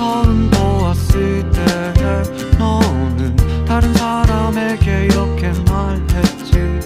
처음 보았을 때 너는 다른 사람에게 이렇게 말했지.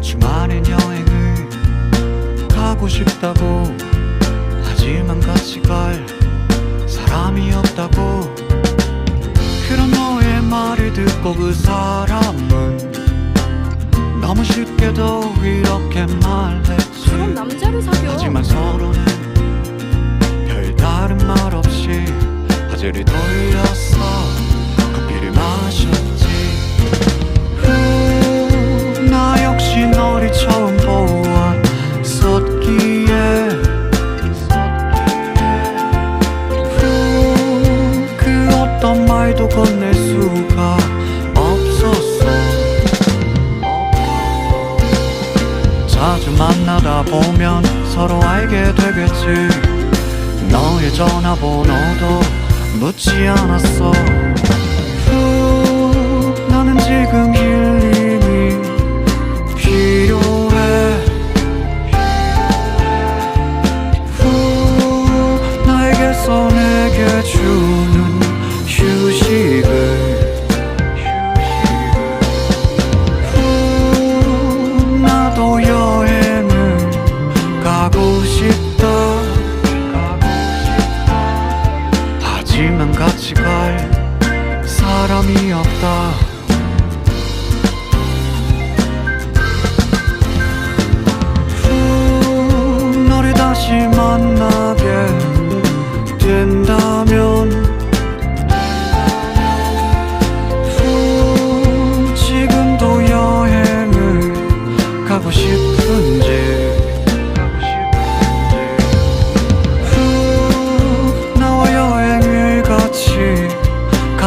주말엔 여행을 가고 싶다고 하지만 같이 갈 사람이 없다고. 그런 너의 말을 듣고 그 사람은 너무 쉽게도 이렇게 말했지. 그럼 남자를 사겨. 하지만 서로는 화제를 돌렸어. 커피를 마셨지. 후, 나 역시 너를 처음 보았었기에. 후, 그 어떤 말도 건넬 수가 없었어. 자주 만나다 보면 서로 알게 되겠지. 너의 전화번호도 묻지 않았어. 후, 나는 지금